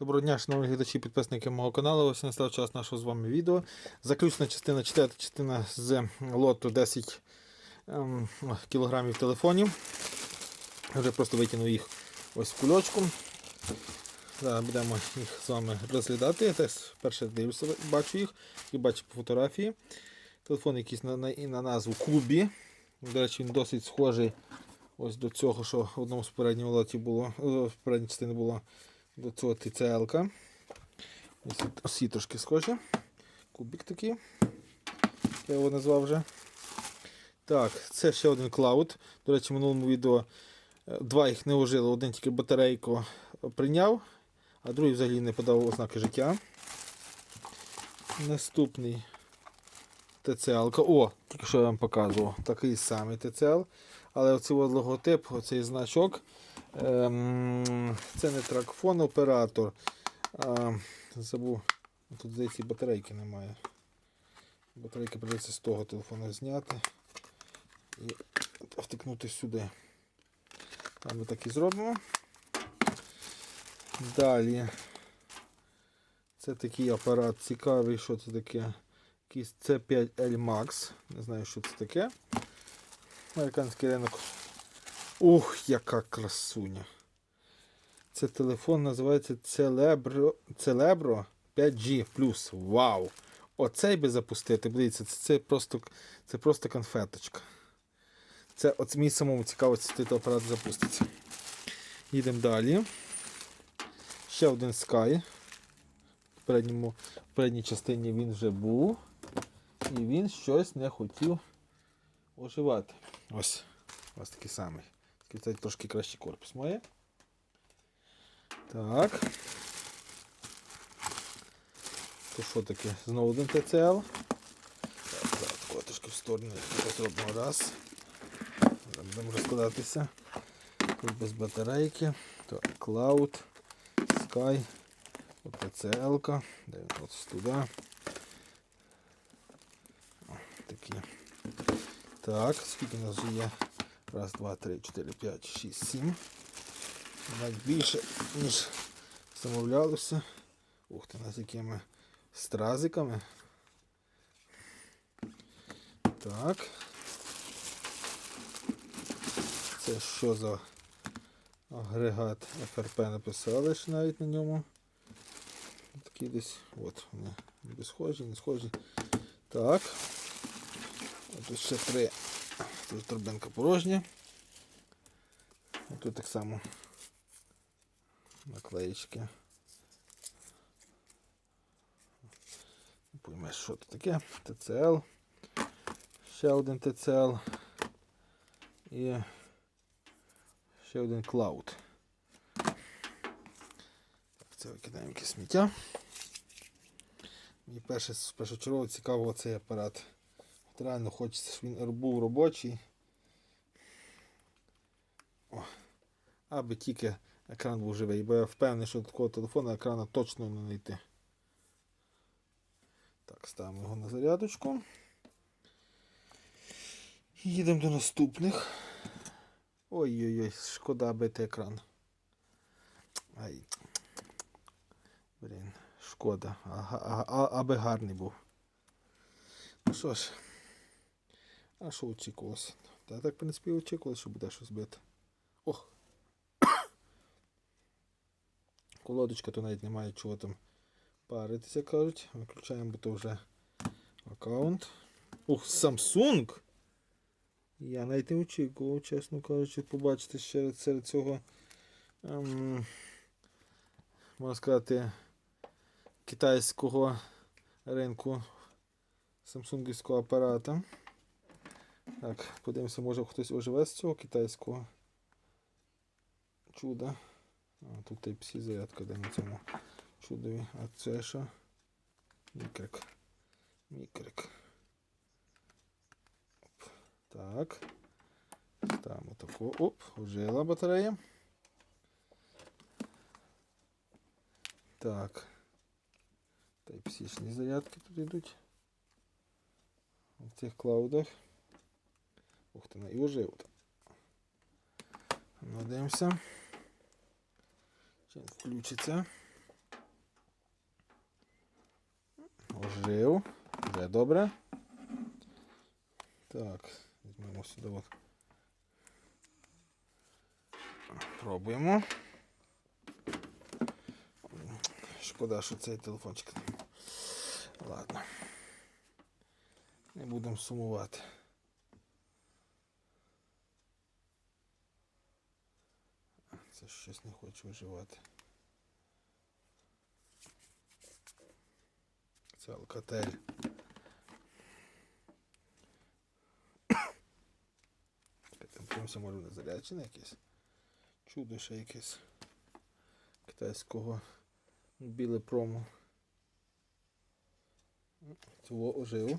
Доброго дня, шановні глядачі, підписники мого каналу. Ось настав час нашого з вами відео. Заключна частина, четверта частина з лоту 10 ем, кілограмів телефонів. Вже просто витягнув їх ось в кульочку. Зараз будемо їх з вами розглядати. Я теж перше дивлюся, бачу їх і бачу по фотографії. Телефон якийсь на, на, на назву Кубі. До речі, він досить схожий ось до цього, що в одному з попередніх лотів було, в попередній частині було до цього ТЦЛ-ка. Осі трошки схожі. Кубик такий. Я його назвав вже. Так, це ще один клауд. До речі, в минулому відео е, два їх не вложили, один тільки батарейку прийняв, а другий взагалі не подав ознаки життя. Наступний ТЦЛ. О, тільки що я вам показував. Такий самий ТЦЛ. Але оцей логотип, оцей значок. Це не тракфон оператор. А, забув. Тут здається батарейки немає. Батарейки придеться з того телефону зняти і втикнути сюди. А ми так і зробимо. Далі. Це такий апарат цікавий, що це таке. Якийсь C5L Max. Не знаю, що це таке. Американський ринок. Ух, яка красуня. Це телефон називається Celebro, Celebro 5G Вау! Оцей би запустити. Дивіться, це, це, просто, це просто конфеточка. Це от мені самому цікаво, цей апарат запуститься. Їдемо далі. Ще один Sky. В попередньому, в попередній частині він вже був. І він щось не хотів оживати. Ось. Ось такий самий. Такий трошки кращий корпус має. Так. То що таке? Знову один ТЦЛ. Так, так, тако трошки в сторону зробимо раз. Будемо розкладатися. Тут без батарейки. Так, Cloud, Sky, от ТЦЛ. Ось туди. О, такі. Так, скільки у нас вже є? Раз, два, три, чотири, п'ять, шість, сім. Навіть більше, ніж замовлялося. Ух ти, з якими стразиками. Так. Це що за агрегат ФРП написали ще навіть на ньому. Такі десь, от вони ніби схожі, не схожі. Так. Тут ще три. Тут торбинка порожня. Тут так само наклеїчки. Не поймеш, що це таке. ТЦЛ. Ще один ТЦЛ. І ще один клауд. Це викидаємо якесь сміття. Мені перше першочергово цікаво цей апарат. От реально хочеться, щоб він був робочий. О, аби тільки екран був живий, бо я впевнений, що такого телефону екрана точно не знайти. Так, ставимо його на зарядочку. Їдемо до наступних. Ой-ой-ой, шкода бити екран. Ай. Блін, шкода. А, а, а, аби гарний був. Ну що ж, а що очікувалося? Та так, в принципі, очікувалося, що буде щось бити. Ох. Колодочка, то навіть немає чого там паритися, кажуть. Виключаємо, бо то вже аккаунт. Ух, Samsung! Я навіть не очікував, чесно кажучи, побачити ще серед цього, ем, можна сказати, китайського ринку самсунгівського апарата. Так, подивимося, може хтось оживе з цього китайського чуда. Тут Type-C зарядка де на цьому чудові. А це що? Мікрик. Мікрик. Оп. Так. Ставимо таку. Оп, ожила батарея. Так. Type-C зарядки тут йдуть. В цих клаудах. Ух ти, і ожив. Надивимося. Зараз включиться. Ожив. Вже добре. Так, візьмемо сюди. От. Пробуємо. Шкода, що цей телефончик. Ладно. Не будемо сумувати. Це щось не хоче виживати. Це алкатель. Подивимося, може не заряджене якесь. Чудо ще якесь китайського біле промо. Цього ожив.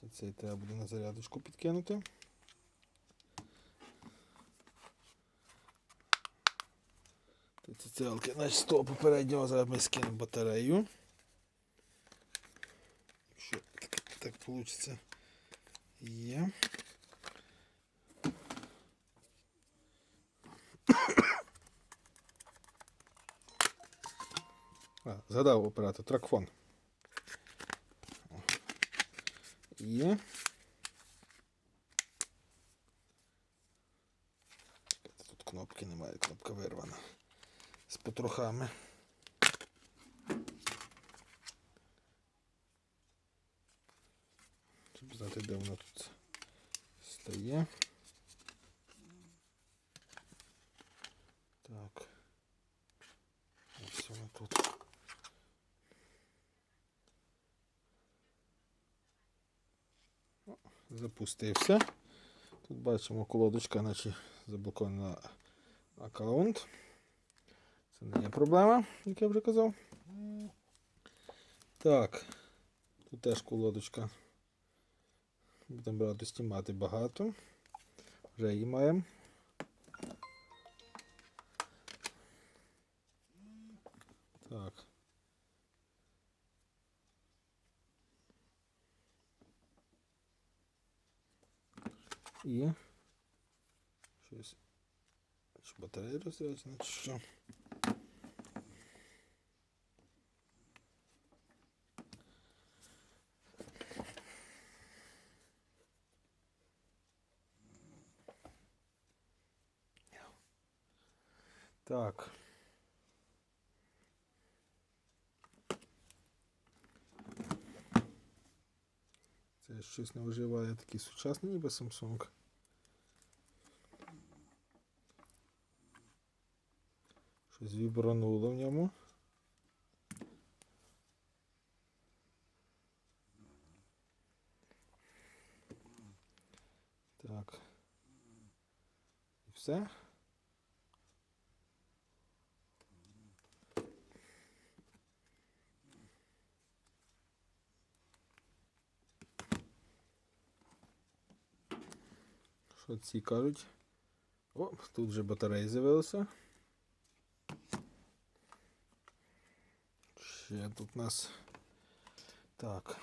Це цей треба буде на зарядочку підкинути. Тут цілки, значить, того попереднього зараз ми скинемо батарею. Якщо так вийде. Є. А, згадав оператор тракфон. Є. Тут кнопки немає, кнопка вирвана. З потрохами. Щоб знати, де вона тут стає. Так. Ось вона тут. Запустився. Тут бачимо колодочка, наче заблокована аккаунт. Це не є проблема, як я вже казав. Так, тут теж колодочка. Будемо брати знімати багато. Вже її маємо. Так. І щось. Чи батарея розряджена, чи що? Так. Це щось не вживає такий сучасний ніби Samsung. Щось вібрануло в ньому. Так. І все. Що ці кажуть? О, тут вже батареї з'явилися. Ще тут у нас. Так.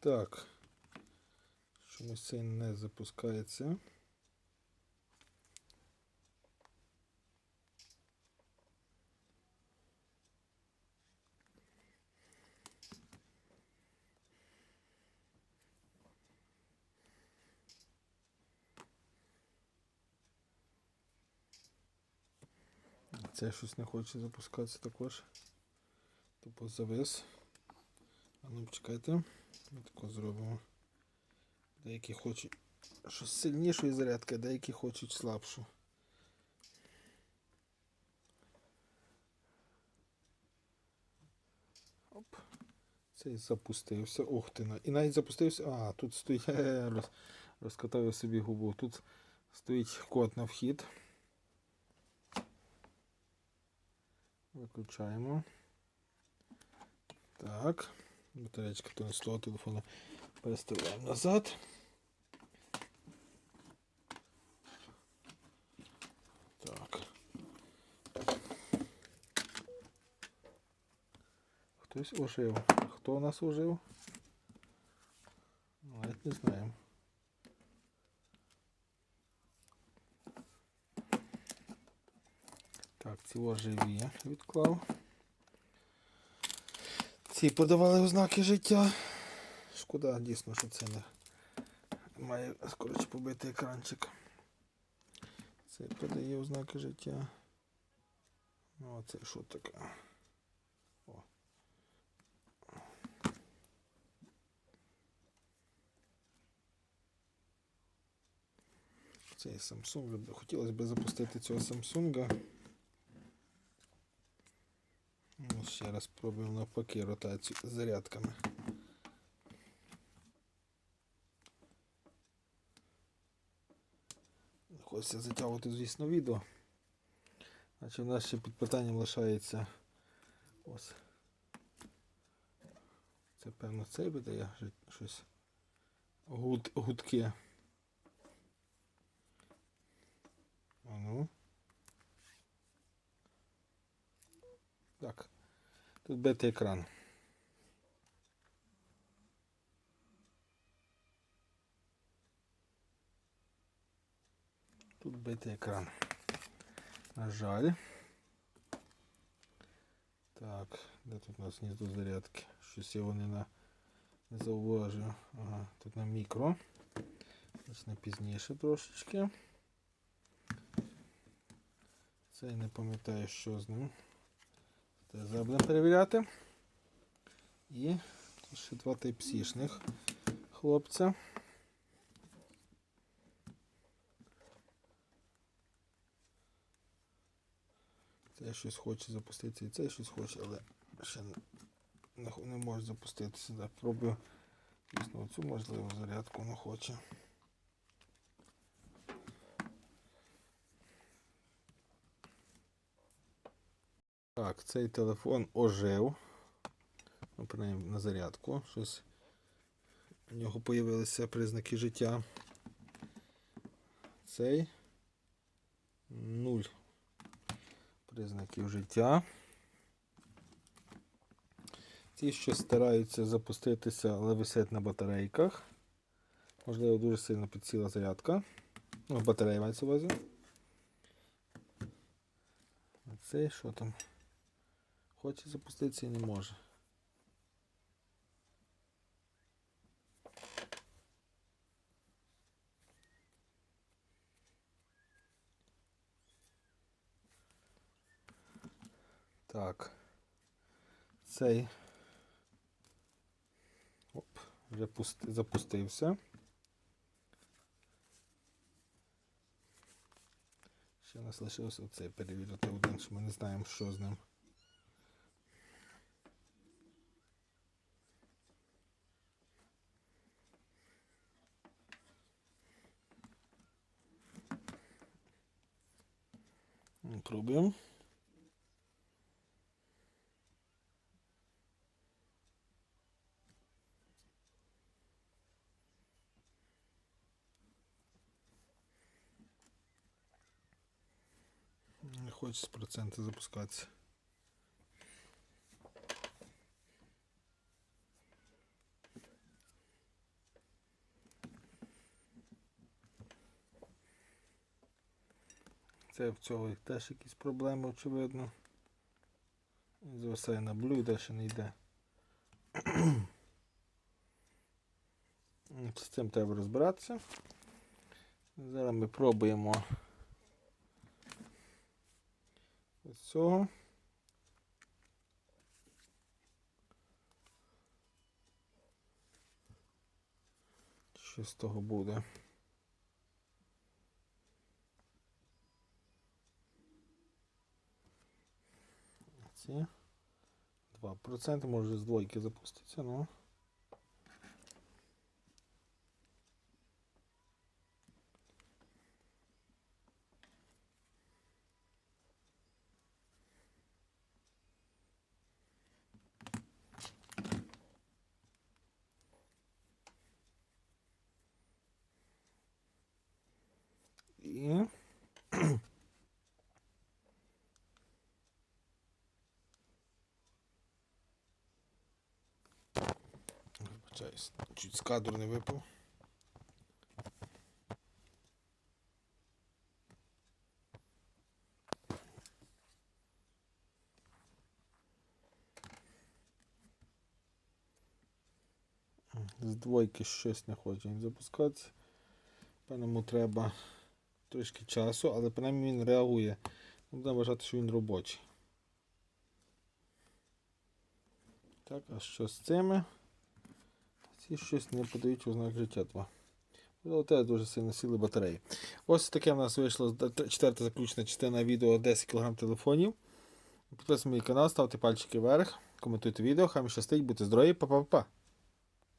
Так. Чомусь це не запускається. Це щось не хоче запускатися також. Тупо завис. А ну почекайте. Ми тако зробимо. Деякі хочуть щось сильнішої зарядки, деякі хочуть слабшу. Оп. Цей запустився. Ух ти. І навіть запустився. А, тут стоїть. Роз, розкатав собі губу. Тут стоїть код на вхід. Виключаємо. Так. Батарейка то не з того телефону переставляємо назад. Так. Хтось ожив. Хто у нас ожив? Навіть не знаємо. Ці живі відклав. Ці подавали ознаки життя. Шкода, дійсно, що це не має коротше побитий екранчик. Цей подає ознаки життя. Ну, а це що таке? О. Це Samsung. Хотілося б запустити цього Samsung. Ну, ще раз спробуємо навпаки ротацію з зарядками. Хочеться затягувати, звісно, відео. Значить, у нас ще під питанням лишається ось. Це певно цей видає щось. Гуд, гудки. А ну. Так. Тут битий екран. Тут битий екран. На жаль. Так, де тут у нас гніздо зарядки? Щось я вони на не зауважив. Ага, тут на мікро. Ось на пізніше трошечки. Це я не пам'ятаю, що з ним. Це зараз будемо перевіряти. І тут ще два тайпсішних хлопця. Це щось хоче запуститися і це щось хоче, але ще не, не, може запуститися. Пробую. Дійсно, оцю можливо зарядку не хоче. Так, цей телефон ожив. Ну, принаймні на зарядку. Щось у нього з'явилися признаки життя. Цей нуль признаків життя. Ті, що стараються запуститися, але висять на батарейках. Можливо, дуже сильно підсіла зарядка. Ну, батарея мається увазі. А цей що там? Хоче запуститися і не може. Так. Цей. Оп, вже пусти, запустився. Ще у нас лишився оцей перевірити один, що ми не знаємо, що з ним. Пробуємо. Не хоче з процента запускатися. Це в цього теж якісь проблеми, очевидно. Він Зависає на блю і далі не йде. З цим треба розбиратися. Зараз ми пробуємо ось цього. Що з того буде? Ці 2%, може з двойки запуститься, ну. Це чуть з кадру не випав. З двойки щось не хоче він запускатися. Певному треба трошки часу, але принаймні він реагує. Будемо вважати, що він робочий. Так, а що з цими? Ці щось не подають ознак життя 2. Але теж дуже сильно сіли батареї. Ось таке в нас вийшло четверта заключна частина відео 10 кг телефонів. Підписуйте мій канал, ставте пальчики вверх, коментуйте відео, хай щастить, будьте здорові, па-па-па.